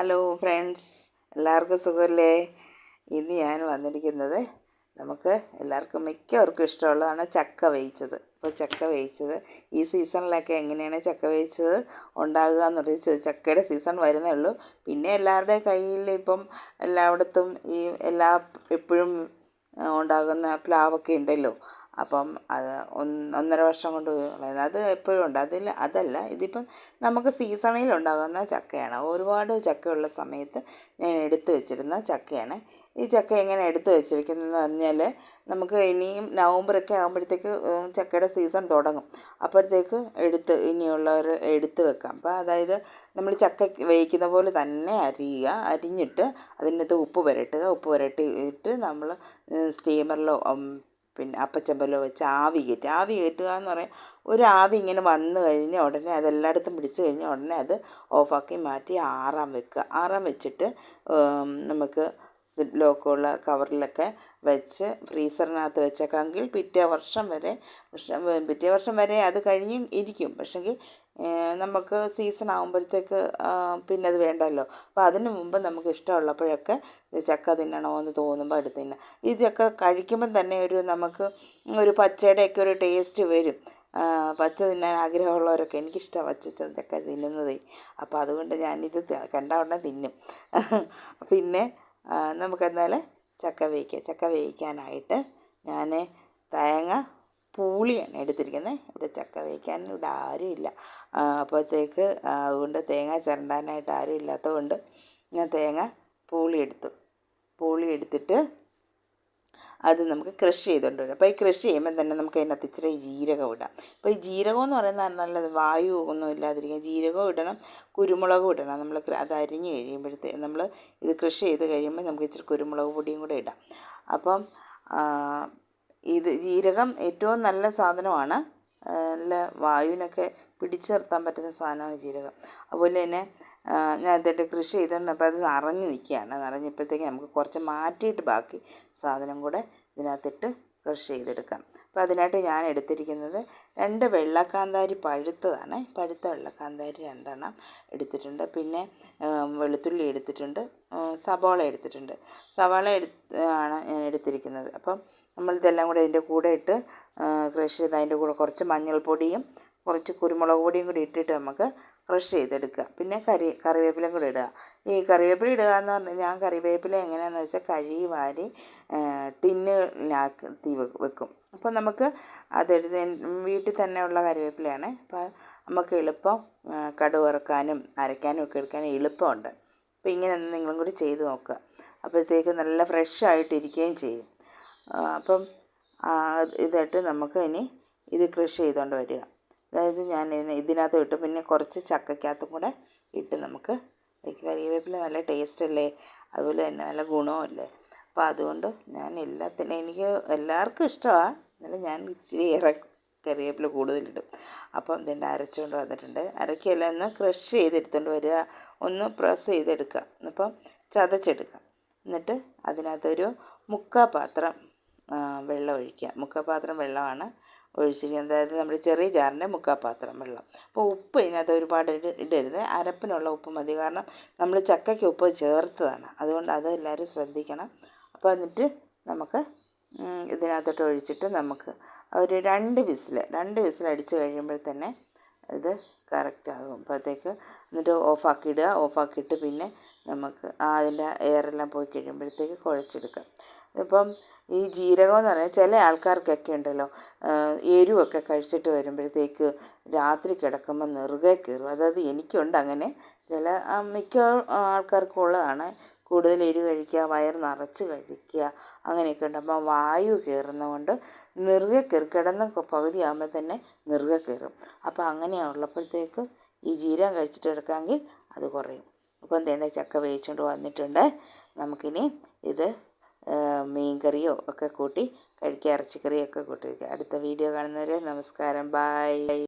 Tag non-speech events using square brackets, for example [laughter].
Hello friends എല്ലാവർക്കും സുഖമല്ലേ ഇന്ന് ഞാൻ വന്നിരിക്കുന്നത് നമുക്ക് എല്ലാവർക്കും മിക്കവർക്കും ഇഷ്ടമുള്ളതാണ് ചക്ക വേവിച്ചത്. അപ്പോൾ ചക്ക വേവിച്ചത് ഈ സീസണിലൊക്കെ എങ്ങനെയാണ് ചക്ക വേവിച്ചത് ഉണ്ടാകുക എന്നുള്ളത് ചക്കയുടെ സീസൺ വരുന്നേ ഉള്ളൂ. പിന്നെ എല്ലാവരുടെ കയ്യിൽ ഇപ്പം എല്ലായിടത്തും ഈ എല്ലാ എപ്പോഴും ഉണ്ടാകുന്ന പ്ലാവൊക്കെ ഉണ്ടല്ലോ. അപ്പം അത് ഒന്നര വർഷം കൊണ്ട് അത് എപ്പോഴും ഉണ്ട്. അതിൽ അതല്ല ഇതിപ്പം നമുക്ക് സീസണിൽ ഉണ്ടാകുന്ന ചക്കയാണ്. ഒരുപാട് ചക്കയുള്ള സമയത്ത് ഞാൻ എടുത്തു വെച്ചിരുന്ന ചക്കയാണ്. ഈ ചക്ക എങ്ങനെ എടുത്തു വെച്ചിരിക്കുന്നതെന്ന് പറഞ്ഞാൽ നമുക്ക് ഇനിയും നവംബറൊക്കെ ആകുമ്പോഴത്തേക്ക് ചക്കയുടെ സീസൺ തുടങ്ങും. അപ്പോഴത്തേക്ക് എടുത്ത് ഇനിയുള്ളവർ എടുത്ത് വെക്കാം. അപ്പോൾ അതായത് നമ്മൾ ചക്ക വേവിക്കുന്ന പോലെ തന്നെ അരിയുക. അരിഞ്ഞിട്ട് അതിനകത്ത് ഉപ്പ് പുരട്ടുക. ഉപ്പ് പുരട്ടിയിട്ട് നമ്മൾ സ്റ്റീമറിലോ പിന്നെ അപ്പച്ചമ്പലോ വെച്ച് ആവി കയറ്റുക ആവി കയറ്റുക എന്ന് പറയാൻ ഒരു ആവി ഇങ്ങനെ വന്നു കഴിഞ്ഞ ഉടനെ അതെല്ലായിടത്തും പിടിച്ച് കഴിഞ്ഞാൽ ഉടനെ അത് ഓഫാക്കി മാറ്റി ആറാൻ വെക്കുക. ആറാൻ വെച്ചിട്ട് നമുക്ക് സിപ്പ് ലോക്കുള്ള കവറിലൊക്കെ വെച്ച് ഫ്രീസറിനകത്ത് വെച്ചേക്കാമെങ്കിൽ പിറ്റേ വർഷം വരെ പിറ്റേ വർഷം വരെ അത് കഴിഞ്ഞ് ഇരിക്കും. പക്ഷെങ്കിൽ നമുക്ക് സീസൺ ആകുമ്പോഴത്തേക്ക് പിന്നെ അത് വേണ്ടല്ലോ. അപ്പോൾ അതിന് മുമ്പ് നമുക്ക് ഇഷ്ടമുള്ളപ്പോഴൊക്കെ ചക്ക തിന്നണമെന്ന് തോന്നുമ്പോൾ എടുത്ത് തിന്നാം. ഇതൊക്കെ കഴിക്കുമ്പം തന്നെ ഒരു നമുക്ക് ഒരു പച്ചയുടെയൊക്കെ ഒരു ടേസ്റ്റ് വരും. പച്ച തിന്നാൻ ആഗ്രഹമുള്ളവരൊക്കെ എനിക്കിഷ്ടമാണ് പച്ച ചക്ക തിന്നുന്നത്. അപ്പോൾ അതുകൊണ്ട് ഞാനിത് കണ്ട ഉടനെ തിന്നും. [laughs] പിന്നെ നമുക്കെന്നാൽ ചക്ക വേവിക്കാം ചക്ക വേവിക്കാനായിട്ട് ഞാൻ തേങ്ങ പൂളിയാണ് എടുത്തിരിക്കുന്നത് ഇവിടെ ചക്ക വേവിക്കാൻ ഇവിടെ ആരുമില്ല. അപ്പോഴത്തേക്ക് അതുകൊണ്ട് തേങ്ങ ചിരണ്ടാനായിട്ട് ആരും ഇല്ലാത്തതുകൊണ്ട് ഞാൻ തേങ്ങ പൂളി എടുത്തു പൂളി എടുത്തിട്ട് അത് നമുക്ക് ക്രഷ് ചെയ്തുകൊണ്ട് വരും. അപ്പോൾ ഈ ക്രഷ് ചെയ്യുമ്പോൾ തന്നെ നമുക്ക് അതിനകത്ത് ഇച്ചിരി ജീരകം ഇടാം. അപ്പോൾ ഈ ജീരകം എന്ന് പറയുന്നത് നല്ലത് വായു ഒന്നും ഇല്ലാതിരിക്കുക. ജീരകം ഇടണം കുരുമുളകും ഇടണം. നമ്മൾ അത് അരിഞ്ഞ് കഴിയുമ്പോഴത്തേ നമ്മൾ ഇത് ക്രഷ് ചെയ്ത് കഴിയുമ്പോൾ നമുക്ക് ഇച്ചിരി കുരുമുളക് പൊടിയും കൂടെ ഇടാം. അപ്പം ഇത് ജീരകം ഏറ്റവും നല്ല സാധനമാണ്. നല്ല വായുവിനൊക്കെ പിടിച്ചു നിർത്താൻ പറ്റുന്ന സാധനമാണ് ജീരകം. അതുപോലെ തന്നെ ഞാൻ ഇതിന്റെ കൃഷി ചെയ്തുകൊണ്ടപ്പോൾ അത് നിറഞ്ഞു നിൽക്കുകയാണ്. നിറഞ്ഞപ്പോഴത്തേക്ക് നമുക്ക് കുറച്ച് മാറ്റിയിട്ട് ബാക്കി സാധനം കൂടെ ഇതിനകത്തിട്ട് കൃഷി ചെയ്തെടുക്കാം. അപ്പോൾ അതിനായിട്ട് ഞാൻ എടുത്തിരിക്കുന്നത് രണ്ട് വെള്ളക്കാന്താരി പഴുത്തതാണ്. പഴുത്ത വെള്ളക്കാന്താരി രണ്ടെണ്ണം എടുത്തിട്ടുണ്ട്. പിന്നെ വെളുത്തുള്ളി എടുത്തിട്ടുണ്ട്. സവാള എടുത്തിട്ടുണ്ട്. സവാള എടുത്ത് ആണ് ഞാൻ എടുത്തിരിക്കുന്നത്. അപ്പം നമ്മൾ ഇതെല്ലാം കൂടെ ഇതിന്റെ കൂടെ ഇട്ട് ക്രഷ് ചെയ്ത് അതിന്റെ കൂടെ കുറച്ച് മഞ്ഞൾപ്പൊടിയും കുറച്ച് കുരുമുളക് പൊടിയും കൂടി ഇട്ടിട്ട് നമുക്ക് ക്രഷ് ചെയ്തെടുക്കുക. പിന്നെ കറി കറിവേപ്പിലയും കൂടി ഇടുക. ഈ കറിവേപ്പില ഇടുക എന്ന് പറഞ്ഞാൽ ഞാൻ കറിവേപ്പില എങ്ങനെയാണെന്ന് വെച്ചാൽ കഴുകി വാരി ടിന്നിലാക്കി വെക്കും. അപ്പോൾ നമുക്ക് അതെടുത്ത് വീട്ടിൽ തന്നെ ഉള്ള കറിവേപ്പിലയാണ്. അപ്പോൾ നമുക്ക് എളുപ്പം കടുവറക്കാനും അരയ്ക്കാനും ഒക്കെ എടുക്കാനും എളുപ്പമുണ്ട്. അപ്പോൾ ഇങ്ങനെ നിങ്ങളും കൂടി ചെയ്ത് നോക്കുക. അപ്പോഴത്തേക്ക് നല്ല ഫ്രഷ് ആയിട്ടിരിക്കുകയും ചെയ്യും. അപ്പം ഇതായിട്ട് നമുക്ക് ഇനി ഇത് കൃഷി ചെയ്തുകൊണ്ട് വരിക. അതായത് ഞാൻ ഇതിനകത്ത് ഇട്ടു. പിന്നെ കുറച്ച് ചക്കയ്ക്കകത്തും കൂടെ ഇട്ട് നമുക്ക് കറിവേപ്പില നല്ല ടേസ്റ്റ് അല്ലേ? അതുപോലെ തന്നെ നല്ല ഗുണമല്ലേ അപ്പോൾ അതുകൊണ്ട് ഞാൻ എല്ലാത്തിനും എനിക്ക് എല്ലാവർക്കും ഇഷ്ടമാണ് എന്നാലും ഞാൻ ഇച്ചിരി ഏറെ കറിവേപ്പില കൂടുതലിടും അപ്പം ഇതിന്റെ അരച്ചുകൊണ്ട് വന്നിട്ടുണ്ട്. അരക്കല്ല ഒന്ന് ക്രഷ് ചെയ്തെടുത്തുകൊണ്ട് വരിക. ഒന്ന് പ്രസ് ചെയ്തെടുക്കുക. അപ്പം ചതച്ചെടുക്കുക എന്നിട്ട് അതിനകത്തൊരു മുക്കാൽ പാത്രം വെള്ളം ഒഴിക്കുക. മുക്കാൽ പാത്രം വെള്ളമാണ് ഒഴിച്ചിരിക്കുന്നത് അതായത് നമ്മുടെ ചെറിയ ജാറിന്റെ മുക്കാൽ പാത്രം വെള്ളം. അപ്പോൾ ഉപ്പ് ഇതിനകത്ത് ഒരുപാട് ഇടരുത്. അരപ്പിനുള്ള ഉപ്പ് മതി. കാരണം നമ്മൾ ചക്കയ്ക്ക് ഉപ്പ് ചേർത്തതാണ്. അതുകൊണ്ട് അത് എല്ലാവരും ശ്രദ്ധിക്കണം. അപ്പോൾ എന്നിട്ട് നമുക്ക് ഇതിനകത്തോട്ട് ഒഴിച്ചിട്ട് നമുക്ക് ഒരു രണ്ട് വിസിൽ രണ്ട് വിസിൽ അടിച്ച് കഴിയുമ്പോൾ തന്നെ ഇത് കറക്റ്റ് ആകും അപ്പോഴത്തേക്ക് എന്നിട്ട് ഓഫാക്കിയിടുക. ഓഫാക്കിയിട്ട് പിന്നെ നമുക്ക് അതിന്റെ എയറെല്ലാം പോയി കഴിയുമ്പോഴത്തേക്ക് കുഴച്ചെടുക്കാം. ഇപ്പം ഈ ജീരകം എന്ന് പറഞ്ഞാൽ ചില ആൾക്കാർക്കൊക്കെ ഉണ്ടല്ലോ എരിവൊക്കെ കഴിച്ചിട്ട് വരുമ്പോഴത്തേക്ക് രാത്രി കിടക്കുമ്പോൾ നെറുകെ കയറും. അതായത് എനിക്കുണ്ട് അങ്ങനെ ചില മിക്ക ആൾക്കാർക്കും ഉള്ളതാണ്. കൂടുതൽ എരിവ് കഴിക്കുക വയർ നിറച്ച് കഴിക്കുക അങ്ങനെയൊക്കെ ഉണ്ട്. അപ്പം വായു കയറുന്നതുകൊണ്ട് നെറുകെ കയറി. കിടന്ന പകുതിയാകുമ്പോൾ തന്നെ നെറുകെ കയറും. അപ്പോൾ അങ്ങനെയുള്ളപ്പോഴത്തേക്ക് ഈ ജീരം കഴിച്ചിട്ട് എടുക്കാമെങ്കിൽ അത് കുറയും. അപ്പോൾ തേണ്ട ചക്ക വേവിച്ചുകൊണ്ട് വന്നിട്ടുണ്ട്. നമുക്കിനി ഇത് മീൻ കറിയോ ഒക്കെ കൂട്ടി കഴിക്കുക ഇറച്ചിക്കറിയൊക്കെ കൂട്ടി അടുത്ത വീഡിയോ കാണുന്നവരെ നമസ്കാരം. ബായ്